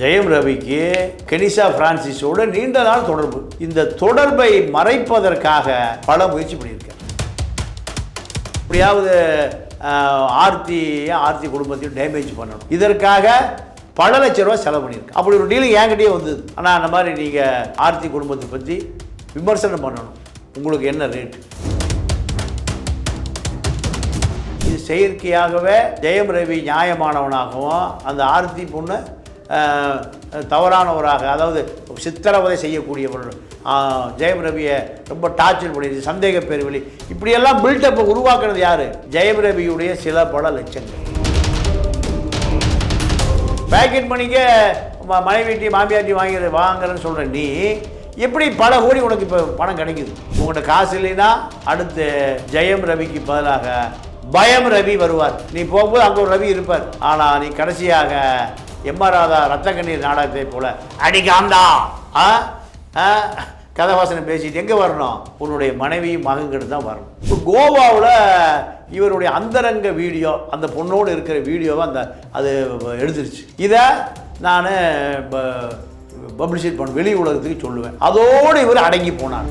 ஜெயம் ரவிக்கு கெனிசா பிரான்சிஸோட நீண்ட நாள் தொடர்பு. இந்த தொடர்பை மறைப்பதற்காக பல முயற்சி பண்ணியிருக்கார். எப்படியாவது ஆஹ், ஆர்த்தி குடும்பத்தையும் டேமேஜ் பண்ணணும். இதற்காக பல லட்ச ரூபா செலவு பண்ணியிருக்கேன் அப்படி ஒரு டீலிங் என்கிட்டயே வந்தது. ஆனால் அந்த மாதிரி நீங்கள் ஆர்த்தி குடும்பத்தை பற்றி விமர்சனம் பண்ணணும். உங்களுக்கு என்ன ரேட் இது செயற்கையாகவே ஜெயம் ரவி நியாயமானவனாகவும் அந்த ஆர்த்தி பொண்ணு தவறானவராக அதாவது சித்திரவதை செய்யக்கூடியவர் ஜெயம் ரவியை ரொம்ப டார்ச்சர் பண்ணிடுது சந்தேக பேர்வழி. இப்படியெல்லாம் பில்டப்பை உருவாக்குறது யார்? ஜெயம் ரவியுடைய சில பல லட்சங்கள். பேக்கெட் பண்ணிக்க மனைவிட்டி மாமியாட்டி வாங்கி வாங்குறேன்னு சொல்கிற நீ. எப்படி பல கோடி உனக்கு இப்போ பணம் கிடைக்குது? உங்கள்கிட்ட காசு இல்லைன்னா அடுத்து ஜெயம் ரவிக்கு பதிலாக பயம் ரவி வருவார். நீ போகும்போது அங்கே ஒரு ரவி இருப்பார். ஆனால் நீ கடைசியாக எம்ஆர் ராதா ரத்த கண்ணீர் நாடகத்தை போல அடிக்காந்தா ஆ? ஆ? பேசிட்டு எங்கே வரணும்? உன்னுடைய மனைவியும் மகன்கிட்ட தான் வரணும். இப்போ கோவாவில் இவருடைய அந்தரங்க வீடியோ அந்த பொண்ணோடு இருக்கிற வீடியோவை அந்த அது எடுத்துருச்சு. இதை நான் பப்ளிஷேட் பண்ண வெளி உலகத்துக்கு சொல்லுவேன். அதோடு இவர் அடங்கி போனார்.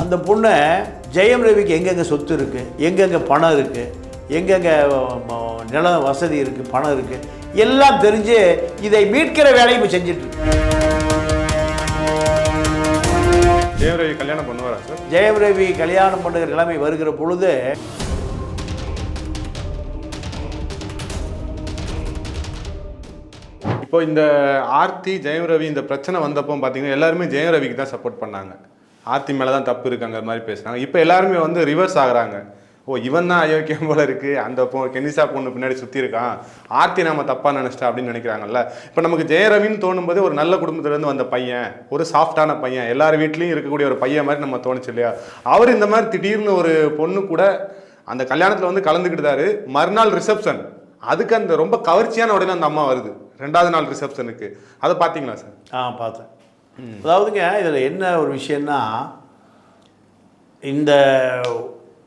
அந்த பொண்ணு ஜெயம் ரவிக்கு எங்கெங்கே சொத்து இருக்குது எங்கெங்கே பணம் இருக்குது எங்கெங்கே ம- நில வசதி இருக்குது பணம் இருக்குது எல்லாம் தெரிஞ்சு இதை மீட்கிற வேலையை இப்போ செஞ்சுட்டு இருக்கு. தேவரவி கல்யாணம் பண்ணுவாரா சார்? ஜெயம் ரவி கல்யாணம் பண்ணுகிற நிலைமை வருகிற பொழுது இப்போ இந்த ஆர்த்தி ஜெயம் ரவி இந்த பிரச்சனை வந்தப்போ பார்த்தீங்கன்னா எல்லாருமே ஜெயம் ரவிக்கு தான் சப்போர்ட் பண்ணாங்க. ஆர்த்தி மேலே தான் தப்பு இருக்குங்கிற மாதிரி பேசுனாங்க இப்போ எல்லாருமே வந்து ரிவர்ஸ் ஆகுறாங்க. ஓ இவன் தான் அயோக்கியம் போல இருக்கு. அந்த பொ கெனிசா பொண்ணு பின்னாடி சுற்றி இருக்கான். ஆர்த்தி நாம தப்பா நினைச்சிட்டா அப்படின்னு நினைக்கிறாங்கல்ல. இப்போ நமக்கு ஜெயரவின்னு தோணும்போது ஒரு நல்ல குடும்பத்திலேருந்து வந்த பையன் ஒரு சாஃப்டான பையன் எல்லார் வீட்லேயும் இருக்கக்கூடிய ஒரு பையன் மாதிரி நம்ம தோணுச்சு இல்லையா? அவர் இந்த மாதிரி திடீர்னு ஒரு பொண்ணு கூட அந்த கல்யாணத்தில் வந்து கலந்துக்கிட்டாரு மறுநாள் ரிசப்ஷன். அதுக்கு அந்த ரொம்ப கவர்ச்சியான உடனே அந்த அம்மா வருது. ரெண்டாவது நாள் ரிசப்ஷனுக்கு. அதை பார்த்தீங்களா சார்? ஆ பார்த்தேன். அதாவதுங்க இதில் என்ன ஒரு விஷயம்னா இந்த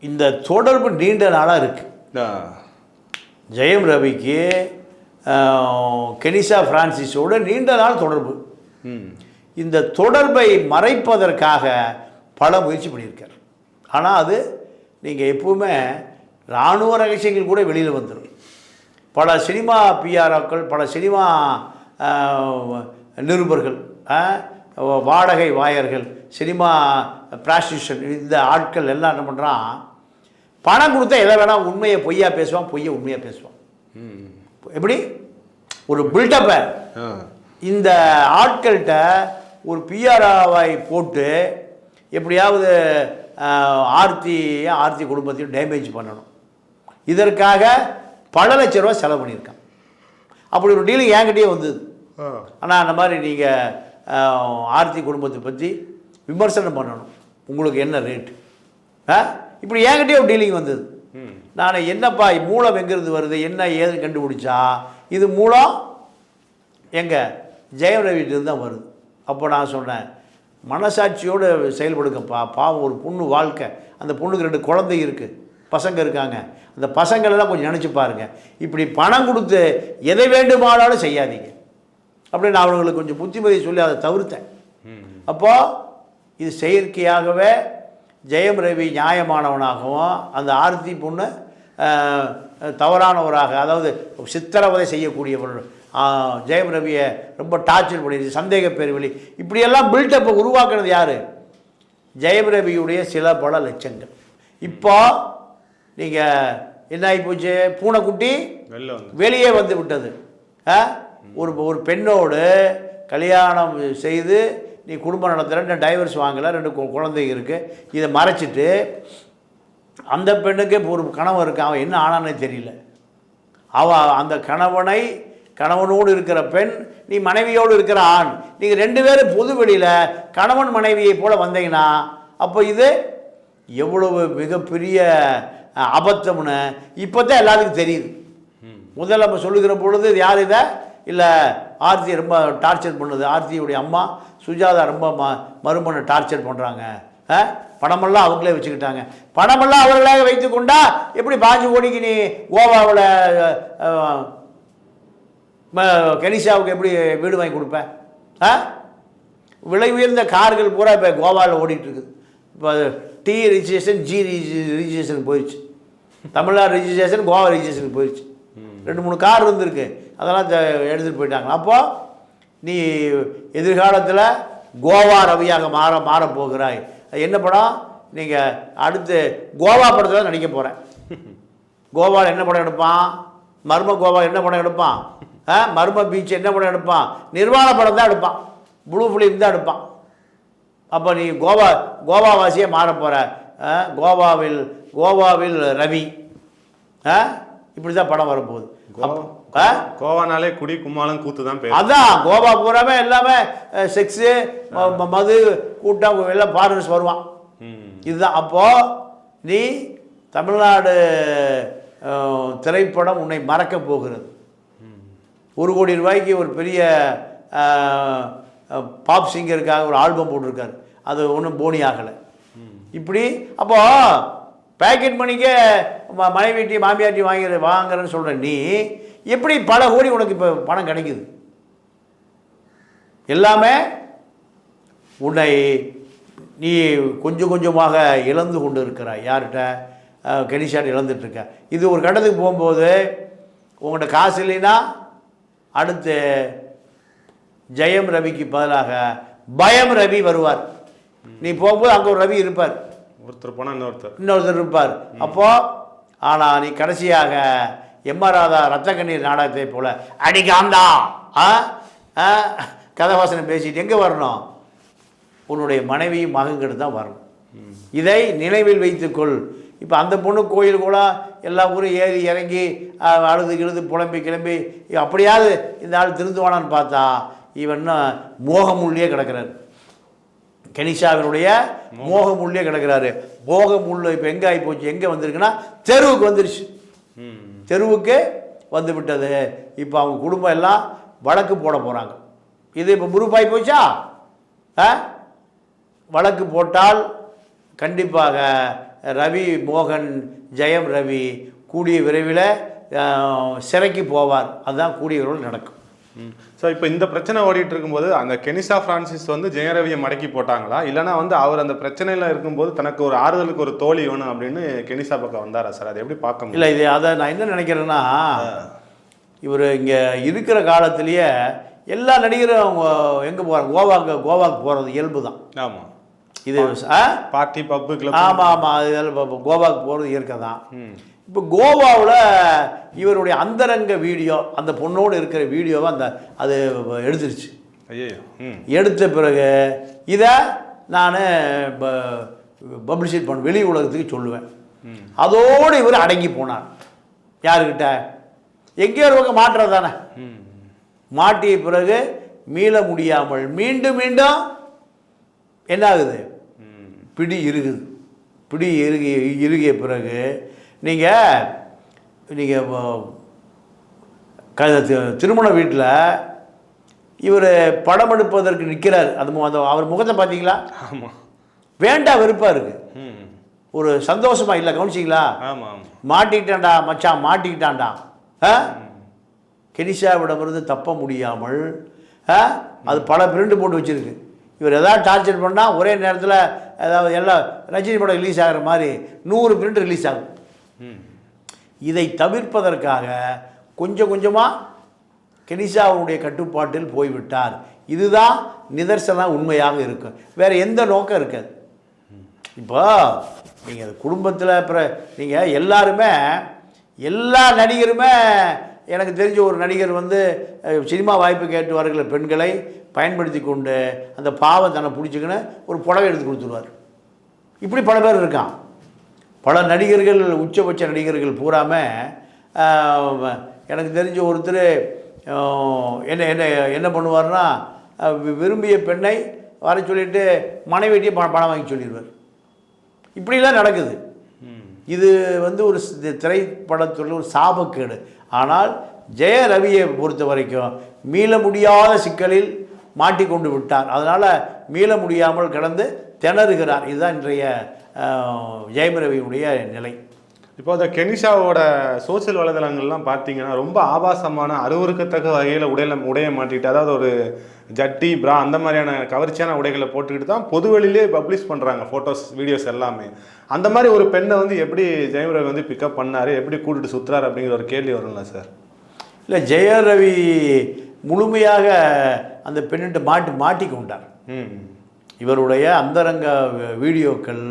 இந்த தொடர்பு நீண்ட நாளாக இருக்குது ஜெயம் ரவிக்கு கெனிசா பிரான்சிஸோட நீண்ட நாள் தொடர்பு. இந்த தொடர்பை மறைப்பதற்காக பல முயற்சி பண்ணியிருக்கார். ஆனால் அது நீங்கள் எப்பவுமே இராணுவ ரகசியங்கள் கூட வெளியில் வந்துடும் பல சினிமா பிஆர்ஓக்கள் பல சினிமா நிருபர்கள் வாடகை வாயர்கள் சினிமா ப்ராஸ்டியூஷன் இந்த ஆட்கள் எல்லாம் என்ன பண்ணுறான் பணம் கொடுத்தா எதை வேணால் உண்மையை பொய்யா பேசுவான் பொய்யை உண்மையாக பேசுவான். ம் எப்படி? ஒரு பில்டப்பை இந்த ஆட்கள்கிட்ட ஒரு பிஆர்ஆவை போட்டு எப்படியாவது ஆஹ், ஆர்த்தியையும் ஆர்த்தி குடும்பத்தையும் டேமேஜ் பண்ணணும். இதற்காக பல லட்ச ரூபா செலவு பண்ணியிருக்கான். அப்படி ஒரு டீலிங் என்கிட்டயே வந்தது. ஆனால் அந்த மாதிரி நீங்கள் ஆர்த்தி குடும்பத்தை பற்றி விமர்சனம் பண்ணணும். உங்களுக்கு என்ன ரேட்டு ஆ? இப்படி என்கிட்டயே ஒரு டீலிங் வந்தது. நான் என்னப்பா மூலம் எங்கேருந்து வருது? என்ன ஏது கண்டுபிடிச்சா இது மூலம் எங்கள் ஜெயம் ரவிட்டிருந்து தான் வருது. அப்போ நான் சொன்னேன் மனசாட்சியோடு செயல்படுங்கப்பா. பாவம் ஒரு பொண்ணு வாழ்க்கை. அந்த பொண்ணுக்கு ரெண்டு குழந்தை இருக்குது பசங்க இருக்காங்க. அந்த பசங்களெல்லாம் கொஞ்சம் நினச்சி பாருங்க. இப்படி பணம் கொடுத்து எதை வேண்டுமானாலும் செய்யாதீங்க. அப்படின்னு நான் அவங்களுக்கு கொஞ்சம் புத்திமதி சொல்லி அதை தவிர்த்தேன். அப்போது இது செயற்கையாகவே ஜெயம் ரவி நியாயமானவனாகவும் அந்த ஆர்த்தி பொண்ணு தவறானவராக அதாவது சித்திரவதை செய்யக்கூடியவர் ஜெயம் ரவியை ரொம்ப டார்ச்சர் பண்ணிடுது சந்தேக பேர்வழி. இப்படியெல்லாம் பில்டப்பை உருவாக்குறது யார்? ஜெயம் ரவியுடைய சில பல லட்சங்கள். இப்போ நீங்கள் என்ன ஆகிப்போச்சு பூனைக்குட்டி வெளில வந்து. வெளியே வந்து விட்டது? ஒரு ஒரு பெண்ணோடு கல்யாணம் செய்து நீ குடும்பம் நடத்துகிற ரெண்டு டைவர்ஸ் வாங்கலை ரெண்டு கு- குழந்தைங்க இருக்குது இதை மறைச்சிட்டு அந்த பெண்ணுக்கு ஒரு கணவன் இருக்கு? அவன் என்ன ஆனானே தெரியல. அவன் அந்த கணவனை கணவனோடு இருக்கிற பெண் நீ மனைவியோடு இருக்கிற ஆண். நீங்கள் ரெண்டு பேரும் பொது வெளியில் கணவன் மனைவியை போல் வந்தீங்கன்னா அப்போ இது எவ்வளவு மிகப்பெரிய அபத்தம்னு இப்போ தான் எல்லாத்துக்கும் தெரியுது முதல்ல நம்ம சொல்லுகிற பொழுது யார் இதை? இல்லை ஆர்த்தி ரொம்ப டார்ச்சர் பண்ணுது. ஆர்த்தியுடைய அம்மா சுஜாதா ரொம்ப ம மருமனை டார்ச்சர் பண்ணுறாங்க பணமெல்லாம் அவங்களே வச்சுக்கிட்டாங்க. பணமெல்லாம் அவர்களாக வைத்து கொண்டா எப்படி பாஞ்சு கோடிக்கு நீ கோவாவில் ம- கெனிஷாவுக்கு எப்படி வீடு வாங்கி கொடுப்பேன் ஆ? விலை உயர்ந்த கார்கள் பூரா இப்போ கோவாவில் ஓடிட்டுருக்குது. இப்போ டி ரிஜிஸ்ட்ரேஷன் ஜி ரிஜி ரிஜிஸ்ட்ரேஷன் போயிடுச்சு. தமிழ்நாடு ரிஜிஸ்ட்ரேஷன் கோவா ரிஜிஸ்ட்ரேஷன் போயிடுச்சு. ரெண்டு மூணு கார் இருந்திருக்கு. அதெல்லாம் த- எடுத்துகிட்டு போயிட்டாங்க. அப்போது நீ எதிர்காலத்தில் கோவா ரவியாக மாற மாற போகிறாய். என்ன படம்? நீங்கள் அடுத்து கோவா படத்தில் நடிக்க போகிறேன் கோவாவில் என்ன படம் எடுப்பான்? மர்ம கோவா என்ன படம் எடுப்பான்? ஆ மர்ம பீச் என்ன படம் எடுப்பான்? நிர்வாண படம் தான் எடுப்பான். ப்ளூ ஃபிலிம் தான் எடுப்பான். அப்போ நீ கோவா கோவாவாசியே மாற போகிற கோவாவில் கோவாவில் ரவி. ஆ இப்படி தான் படம் வரப்போகுது. கோவானாலே குடி கும்மாளம் கூத்து தான் பேர். அதான் கோவா பூராமே எல்லாமே செக்ஸு மது கூட்டம் எல்லாம் ஃபாரினர்ஸ் வருவான். இதுதான். அப்போ நீ தமிழ்நாடு திரைப்படம் உன்னை மறக்க போகிறது. ஒரு கோடி ரூபாய்க்கு ஒரு பெரிய பாப் சிங்கருக்காக ஒரு ஆல்பம் போட்டிருக்காரு. அது ஒன்றும் போனி ஆகலை. இப்படி அப்போ பேக்கெட் மணிக்கே மனைவிட்டி மாமியாட்டி வாங்கி வாங்குறேன்னு சொல்கிற நீ எப்படி பல கோடி உனக்கு இப்போ பணம் கிடைக்குது? எல்லாமே உன்னை நீ கொஞ்சம் கொஞ்சமாக இழந்து கொண்டு இருக்கிறாய். யார்கிட்ட? கெனிஷாட் இழந்துட்டு இருக்க. இது ஒரு கட்டத்துக்கு போகும்போது உங்கள்கிட்ட காசு இல்லைன்னா அடுத்து ஜெயம் ரவிக்கு பதிலாக பயம் ரவி வருவார். நீ போகும்போது அங்கே ஒரு ரவி இருப்பார். ஒருத்தர் போனா இன்னொருத்தர். இன்னொருத்தர் இருப்பார். அப்போ ஆனால் நீ கடைசியாக எம்ஆர் ராதா ரத்த கண்ணீர் நாடகத்தை போல அடிக்காந்தா ஆ? கதவாசனம் பேசிட்டு எங்கே வரணும்? உன்னுடைய மனைவியும் மகன்கிட்ட தான் வரணும். இதை நினைவில் வைத்துக்கொள். இப்போ அந்த பொண்ணு கோயில் கூட எல்லா ஊரும் ஏறி இறங்கி அழுது கிழுது புலம்பி கிளம்பி அப்படியாவது இந்த ஆள் திருந்துவானான்னு பார்த்தா இவன் இன்னும் மோகமுள்ளியே கிடக்கிறார். கெனிஷாவினுடைய மோகமுள்ளே கிடக்கிறாரு. மோகமுள்ள இப்போ எங்கே ஆகி போச்சு எங்கே வந்திருக்குன்னா தெருவுக்கு வந்துருச்சு. தெருவுக்கு வந்து விட்டது இப்போ அவங்க குடும்பம் எல்லாம் வழக்கு போட போகிறாங்க இது இப்போ முறுப்பாகி போச்சா? வழக்கு போட்டால் கண்டிப்பாக ரவி மோகன் ஜெயம் ரவி கூடிய விரைவில் சிறைக்கு போவார். அதுதான் கூடிய விரைவில் நடக்கும். ஸோ இப்போ இந்த பிரச்சனை ஓடிட்டு இருக்கும்போது அந்த கெனிசா பிரான்சிஸ் வந்து ஜெயரவியை மடக்கி போட்டாங்களா? இல்லைனா வந்து அவர் அந்த பிரச்சனையில இருக்கும்போது தனக்கு ஒரு ஆறுதலுக்கு ஒரு தோழி வேணும் அப்படின்னு கெனிசா பக்கம் வந்தாரா சார்? அதை எப்படி பார்க்க இல்லை இது அதை நான் என்ன நினைக்கிறேன்னா இவர் இங்கே இருக்கிற காலத்திலேயே எல்லா நடிகரும் அவங்க எங்கே போகிறாங்க கோவாக்கு கோவாக்கு போகிறது இயல்பு தான் ஆமா. இது பார்ட்டி பப்பு ஆமாம் ஆமாம் இதெல்லாம் இப்போ கோவாக்கு போகிறது இயற்கை தான் இப்போ கோவாவில் இவருடைய அந்தரங்க வீடியோ அந்த பொண்ணோடு இருக்கிற வீடியோவை அந்த அது எடுத்துருச்சு. எடுத்த பிறகு இதை நான் பப்ளிஷிட் பண்ண வெளி உலகத்துக்கு சொல்லுவேன். அதோடு இவர் அடங்கி போனார். யாருக்கிட்ட? எங்கேயோ ஒரு பக்கம் மாற்றுறது தானே. மாட்டிய பிறகு மீள முடியாமல் மீண்டும் மீண்டும் என்ன ஆகுது பிடி இறுகுது. பிடி இறுகி இறுகிய பிறகு நீங்கள் நீங்கள் க திருமண வீட்டில் இவர் படம் எடுப்பதற்கு நிற்கிறார் அது அந்த அவர் முகத்தை பார்த்தீங்களா? ஆமா. வேண்டா வெறுப்பாக இருக்குது ம். ஒரு சந்தோஷமா இல்லை கவனிச்சிங்களா? மாட்டிக்கிட்டான்டா மச்சான் மாட்டிக்கிட்டான்டா. கெனிஷாவிடமிருந்து தப்ப முடியாமல் ஆ? அது பல பிரிண்ட் போட்டு வச்சிருக்கு. இவர் எதாவது டார்ச்சர் பண்ணால் ஒரே நேரத்தில் ஏதாவது எல்லாம் ரஜினி படம் ரிலீஸ் ஆகிற மாதிரி நூறு பிரிண்ட் ரிலீஸ் ஆகும். இதை தவிர்ப்பதற்காக கொஞ்சம் கொஞ்சமாக கெனிஷாவுடைய கட்டுப்பாட்டில் போய்விட்டார். இதுதான் நிதர்சனம் உண்மையாக இருக்கும் வேறு எந்த நோக்கம் இருக்காது. இப்போ நீங்கள் குடும்பத்தில் அப்புறம் நீங்கள் எல்லாருமே எல்லா நடிகருமே எனக்கு தெரிஞ்ச ஒரு நடிகர் வந்து சினிமா வாய்ப்பு கேட்டு வருகிற பெண்களை பயன்படுத்தி கொண்டு அந்த பாவம் தன்னை பிடிச்சிக்கின்னு ஒரு புடவை எடுத்து கொடுத்துருவார். இப்படி பல பேர் இருக்கான். பல நடிகர்கள் உச்சபட்ச நடிகர்கள் பூராம ஆஹ், எனக்கு தெரிஞ்ச ஒருத்தர் என்ன என்ன என்ன பண்ணுவார்னா விரும்பிய பெண்ணை வர சொல்லிட்டு மனைவிட்டையும் பணம் பணம் வாங்கி சொல்லிடுவார். இப்படிலாம் நடக்குது. இது வந்து ஒரு திரைப்படத்துள்ள ஒரு சாபக்கேடு. ஆனால் ஜெய ரவியை பொறுத்த வரைக்கும் மீள முடியாத சிக்கலில் மாட்டிக்கொண்டு விட்டார். அதனால் மீள முடியாமல் கடந்து திணறுகிறார். இதுதான் இன்றைய ஜெயம் ரவியுடைய நிலை. இப்போ அந்த கெனிஷாவோட சோசியல் வலைதளங்கள்லாம் பார்த்தீங்கன்னா ரொம்ப ஆபாசமான அருவருக்கத்தக்க வகையில் உடையில உடைய மாட்டிட்டு அதாவது ஒரு ஜட்டி பிரா அந்த மாதிரியான கவர்ச்சியான உடைகளை போட்டுக்கிட்டு தான் பொதுவெளியிலே பப்ளிஷ் பண்ணுறாங்க ஃபோட்டோஸ் வீடியோஸ் எல்லாமே. அந்த மாதிரி ஒரு பெண்ணை வந்து எப்படி ஜெயம் ரவி வந்து பிக்கப் பண்ணாரு? எப்படி கூட்டிட்டு சுத்துறாரு அப்படிங்கிற ஒரு கேள்வி வரும்ல சார் இல்லை ஜெயரவி முழுமையாக அந்த பெண்ணிட்ட மாட்டி மாட்டிக்கொண்டார் ம். இவருடைய அந்தரங்க வீடியோக்கள்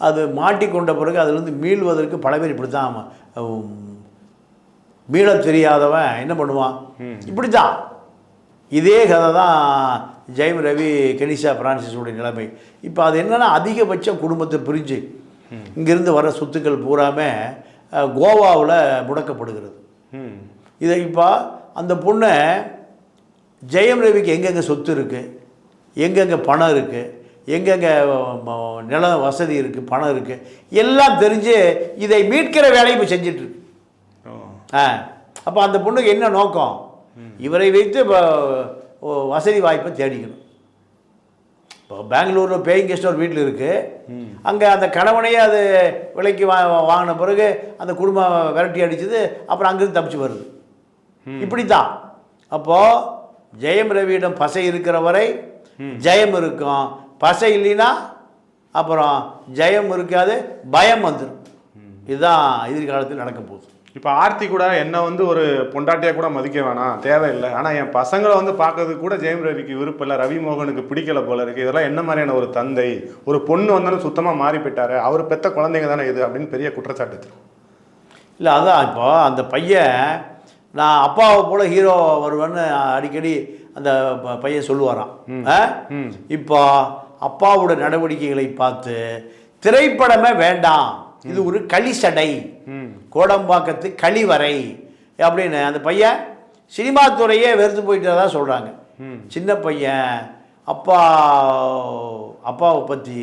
அது மாட்டிக்கொண்ட பிறகு அதிலிருந்து மீள்வதற்கு பல பேர் இப்படி தான் மீளத் தெரியாதவன் என்ன பண்ணுவான்? இப்படி தான் இதே கதை தான் ஜெயம் ரவி கெனிஷா பிரான்சிஸுடைய நிலைமை. இப்போ அது என்னன்னா அதிகபட்சம் குடும்பத்தை பிரிஞ்சு இங்கிருந்து வர சொத்துக்கள் பூராமே கோவாவில் முடக்கப்படுகிறது. இதை இப்போ அந்த பொண்ணை ஜெயம் ரவிக்கு எங்கெங்கே சொத்து இருக்குது எங்கெங்கே பணம் இருக்குது எங்கெங்கே ம- நில வசதி இருக்குது பணம் இருக்குது எல்லாம் தெரிஞ்சு இதை மீட்கிற வேலையை இப்போ செஞ்சிட்ருக்கு. ஆ. அப்போ அந்த பொண்ணுக்கு என்ன நோக்கம்? இவரை வைத்து வசதி வாய்ப்பை தேடிக்கணும். இப்போ பெங்களூரில் பேயிங் கெஸ்ட் ஒரு வீட்டில் இருக்குது அங்கே அந்த கணவனையே அது விலைக்கு வா வாங்கின பிறகு அந்த குடும்பம் விரட்டி அடிச்சது அப்புறம் அங்கேருந்து தப்பிச்சு வருது. இப்படி தான் அப்போது ஜெயம் ரவியிடம் பசை இருக்கிற வரை ஜெயம் இருக்கும். பசை இல்லைன்னா அப்புறம் ஜெயம் இருக்காது பயம் வந்துடும் இதுதான் எதிர்காலத்தில் நடக்க போகுது. இப்போ ஆர்த்தி கூட என்ன வந்து ஒரு பொண்டாட்டியா கூட மதிக்க வேணாம் தேவையில்லை. ஆனால் என் பசங்களை வந்து பார்க்கறதுக்கு கூட ஜெயம் ரவிக்கு விருப்பம் இல்லை ரவி மோகனுக்கு பிடிக்கல போல இருக்கு. இதெல்லாம் என்ன மாதிரியான ஒரு தந்தை ஒரு பொண்ணு வந்தாலும் சுத்தமாக மாறி போயிட்டாரு அவர் பெத்த குழந்தைங்க தானே இது அப்படின்னு பெரிய குற்றச்சாட்டு இருக்கு. இல்லை அதான் இப்போ அந்த பையன் நான் அப்பாவை போல ஹீரோ வருவேன்னு அடிக்கடி அந்த பையன் சொல்லுவாராம். இப்போ அப்பாவோட நடவடிக்கைகளை பார்த்து திரைப்படமே வேண்டாம். இது ஒரு களிசடை கோடம்பாக்கத்து களிவரை அப்படின்னு அந்த பையன் சினிமா துறையே வெறுத்து போயிட்டதா சொல்கிறாங்க. சின்ன பையன் அப்பா அப்பாவை பற்றி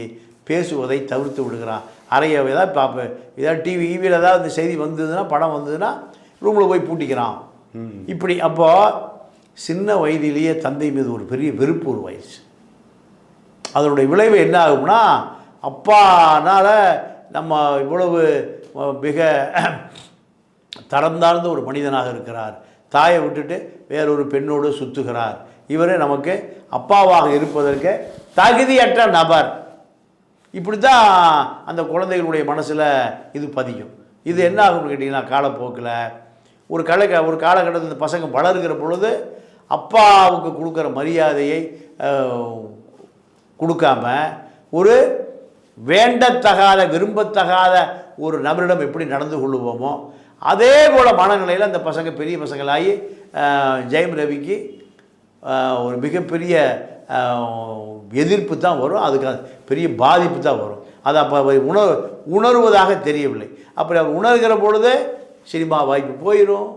பேசுவதை தவிர்த்து விடுகிறான். அறைய ஏதாவது பார்ப்பேன் ஏதாவது டிவி ஈவியில் ஏதாவது இந்த செய்தி வந்ததுன்னா படம் வந்ததுன்னா ரூமில் போய் பூட்டிக்கிறான். இப்படி அப்போ சின்ன வயதிலேயே தந்தை மீது ஒரு பெரிய வெறுப்பு உருவாயிடுச்சு. அதனுடைய விளைவு என்ன ஆகும்னா அப்பானால நம்ம இவ்வளவு மிக தரந்தாழ்ந்த ஒரு மனிதனாக இருக்கிறார். தாயை விட்டுட்டு வேறொரு பெண்ணோடு சுற்றுகிறார் இவரே நமக்கு அப்பாவாக இருப்பதற்கு தகுதியற்ற நபர். இப்படி தான் அந்த குழந்தைகளுடைய மனசில் இது பதியும். இது என்ன ஆகும்னு கேட்டிங்கன்னா காலப்போக்கில். ஒரு கலை ஒரு காலகட்டத்தில் இந்த பசங்க வளர்கிற பொழுது அப்பாவுக்கு கொடுக்குற மரியாதையை கொடுக்காம ஒரு வேண்டத்தகாத விரும்பத்தகாத ஒரு நபரிடம் எப்படி நடந்து கொள்ளுவோமோ அதே போல் மனநிலையில் அந்த பசங்க பெரிய பசங்களாகி ஜெயம் ரவிக்கு ஒரு மிகப்பெரிய எதிர்ப்பு தான் வரும். அதுக்கு அது பெரிய பாதிப்பு தான் வரும். அது அப்போ உணர் உணர்வதாக தெரியவில்லை. அப்படி அவர் உணர்கிற பொழுது சினிமா வாய்ப்பு போயிடும்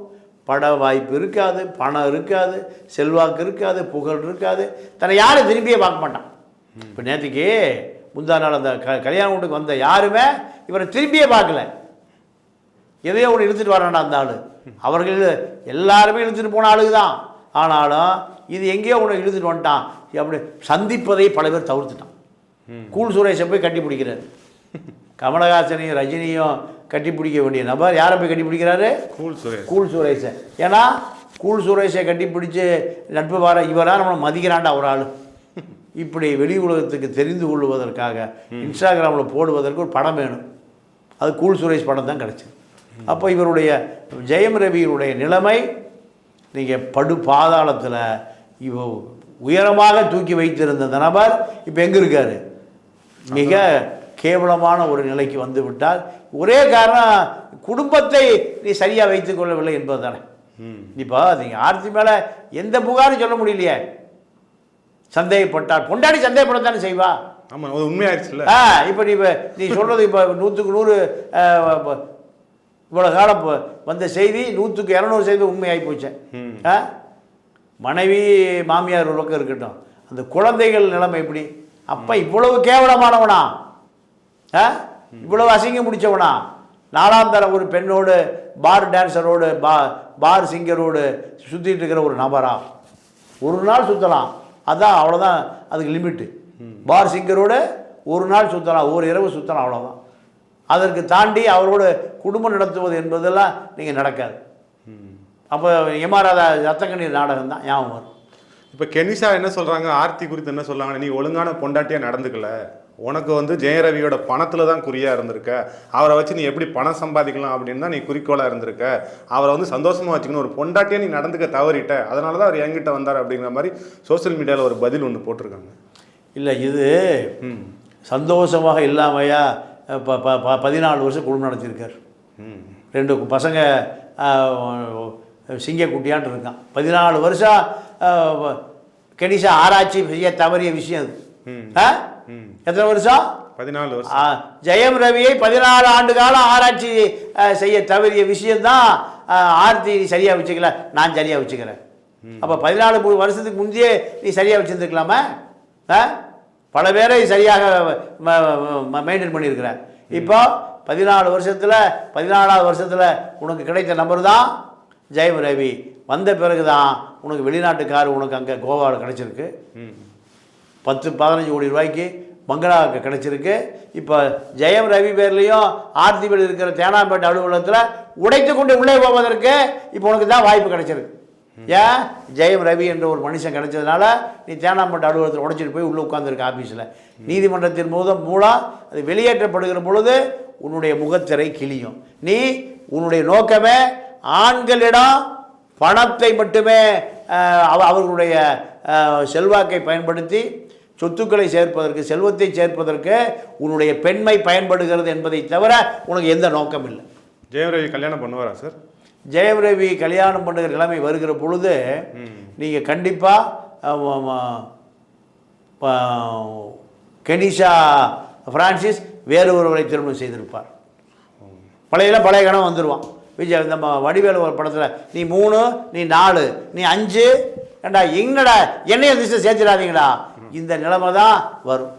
பட வாய்ப்பு இருக்காது பணம் இருக்காது செல்வாக்கு இருக்காது புகழ் இருக்காது. தன்னை யாரும் திரும்பியே பார்க்க மாட்டான். இப்போ நேற்றுக்கு முந்தா நாள் அந்த க கல்யாண வீட்டுக்கு வந்த யாருமே இவரை திரும்பியே பார்க்கல. எதையோ ஒன்று இழுத்துட்டு வரான்டா அந்த ஆள். அவர்கள் எல்லாருமே இழுத்துட்டு போன ஆளுங்க தான் ஆனாலும் இது எங்கேயோ ஒன்று இழுத்துட்டு வந்துட்டான். அப்படி சந்திப்பதை பல பேர் தவிர்த்துட்டான். கூல் சுரேஷை போய் கட்டி பிடிக்கிறார். கமலஹாசனையும் ரஜினியும் கட்டி பிடிக்க வேண்டிய நபர் யாரை போய் கட்டி பிடிக்கிறாரு? கூல் சுரேஷ். கூல் சுரேஷை. ஏன்னா கூல் சுரேஷை கட்டி பிடிச்சு நட்பு வார இவராக நம்மளை மதிக்கிறான்டா ஒரு ஆள். இப்படி வெளி உலகத்துக்கு தெரிந்து கொள்வதற்காக இன்ஸ்டாகிராமில் போடுவதற்கு ஒரு படம் வேணும். அது கூல் சுரேஷ் படம் தான் கிடச்சிது. அப்போ இவருடைய ஜெயம் ரவியினுடைய நிலைமை நீங்கள் படு பாதாளத்தில் இவ உயரமாக தூக்கி வைத்திருந்த அந்த நபர் இப்போ எங்கே இருக்கார்? மிக கேவலமான ஒரு நிலைக்கு வந்து விட்டால் ஒரே காரணம் குடும்பத்தை நீ சரியாக வைத்துக் கொள்ளவில்லை என்பது தானே இப்போ நீங்கள் ஆர்த்தி மேலே எந்த புகாரும் சொல்ல முடியலையே. சந்தேகப்பட்டால். பொண்டாடி சந்தேகப்படத்தானே செய்வா? ஆமாம் அது உண்மையாயிருச்சுல்ல. ஆ இப்போ நீ இப்போ நீ சொல்கிறது இப்போ நூற்றுக்கு நூறு இவ்வளோ காலம் வந்த செய்தி நூற்றுக்கு இரநூறு செய்தி உண்மையாகி போச்சு. ஆ? மனைவி மாமியார் ஒரு பக்கம் இருக்கட்டும். அந்த குழந்தைகள் நிலைமை எப்படி? அப்போ இவ்வளவு கேவலமானவனா? ஆ? இவ்வளவு அசிங்கம் முடிச்சவனா நாலாந்தர ஒரு பெண்ணோடு பார் டான்ஸரோடு பா பார் சிங்கரோடு சுற்றிட்டு இருக்கிற ஒரு நபரா? ஒரு நாள் சுற்றலாம் அதான் அவ்வளோதான் அதுக்கு லிமிட்டு பார் சிங்கரோட ஒரு நாள் சுற்றலாம் ஒரு இரவு சுற்றலாம் அவ்வளோதான் அதற்கு தாண்டி அவரோட குடும்பம் நடத்துவது என்பதெல்லாம் நீங்கள் நடக்காது. அப்போ எமாராத ரத்தக்கண்ணீர் நாடகம் தான் ஞாபகம் வரும். இப்போ கெனிஷா என்ன சொல்கிறாங்க ஆர்த்தி குறித்து என்ன சொல்கிறாங்க நீ ஒழுங்கான பொண்டாட்டியாக நடந்துக்கல. உனக்கு வந்து ஜெயரவியோட பணத்துல தான் குறியா இருந்திருக்க. அவரை வச்சு நீ எப்படி பணம் சம்பாதிக்கலாம் அப்படின்னு தான் நீ குறிக்கோளா இருந்திருக்க. அவரை வந்து சந்தோஷமா வச்சுக்கணும். ஒரு பொண்டாட்டியா நீ நடந்துக்க தவறிட்ட. அதனால தான் அவர் என்கிட்ட வந்தார் அப்படிங்கிற மாதிரி சோஷியல் மீடியாவில் ஒரு பதில் ஒன்று போட்டிருக்காங்க. இல்லை இது ம். சந்தோஷமாக இல்லாமையா பதினாலு வருஷம் குடும்பம் நடத்தியிருக்கார் ம். ரெண்டு பசங்க சிங்கக்குட்டியான் இருக்கான். பதினாலு வருஷம் கெனிஷா ஆராய்ச்சி செய்ய தவறிய விஷயம் அது. ம். ஆ? ம். எத்தனை வருஷம்? பதினாலு வருஷம். ஜெயம் ரவியை பதினாலு ஆண்டு காலம் ஆராய்ச்சி செய்ய தவறிய விஷயம்தான் ஆர்த்தி சரியாக வச்சுக்கல. நான் சரியாக வச்சுக்கிறேன். அப்போ பதினாலு மு- வருஷத்துக்கு முந்தையே நீ சரியாக வச்சுருந்துக்கலாமா ஆ? பல பேரை சரியாக மெயின்டைன் பண்ணியிருக்கிற இப்போ பதினாலு வருஷத்தில் பதினாலாவது வருஷத்தில் உனக்கு கிடைத்த நம்பர் தான் ஜெயம் ரவி. வந்த பிறகு தான் உனக்கு வெளிநாட்டு கார் உனக்கு அங்கே கோவாவில் கிடச்சிருக்கு. ம். பத்து பதினஞ்சு கோடி ரூபாய்க்கு மங்களாவுக்கு கிடச்சிருக்கு. இப்போ ஜெயம் ரவி பேர்லேயும் ஆர்த்திபேல் இருக்கிற தேனாம்பேட்டை அலுவலகத்தில் உடைத்து கொண்டு உள்ளே போவதற்கு இப்போ உனக்கு தான் வாய்ப்பு கிடச்சிருக்கு. ஏன்? ஜெயம் ரவி என்ற ஒரு மனுஷன் கிடைச்சதுனால நீ தேனாம்பட்டு அலுவலகத்தில் உடைச்சிட்டு போய் உள்ளே உட்காந்துருக்க ஆஃபீஸில் நீதிமன்றத்தின் மூலம் மூலம் அது வெளியேற்றப்படுகிற பொழுது உன்னுடைய முகத்திரை கிளியும் நீ உன்னுடைய நோக்கமே ஆண்களிடம் பணத்தை மட்டுமே அவ- அவர்களுடைய செல்வாக்கை பயன்படுத்தி சொத்துக்களை சேர்ப்பதற்கு செல்வத்தை சேர்ப்பதற்கு உன்னுடைய பெண்மை பயன்படுகிறது என்பதை தவிர உனக்கு எந்த நோக்கம் இல்லை. ஜெயம் ரவி கல்யாணம் பண்ணுவாரா சார் ஜெயம் ரவி கல்யாணம் பண்ணுகிற நிலைமை வருகிற பொழுது நீங்கள் கண்டிப்பாக கெனிஷா பிரான்சிஸ் வேறு ஒருவரை திருமணம் செய்திருப்பார். பழையில பழைய கணவன் வந்துடுவான் விஜய் நம்ம வடிவேலு ஒரு படத்தில் நீ மூணு நீ நாலு நீ அஞ்சு ஏண்டா எங்கடா என்னைய திசை சேர்த்துடாதீங்கடா. இந்த நிலைமை தான் வரும்.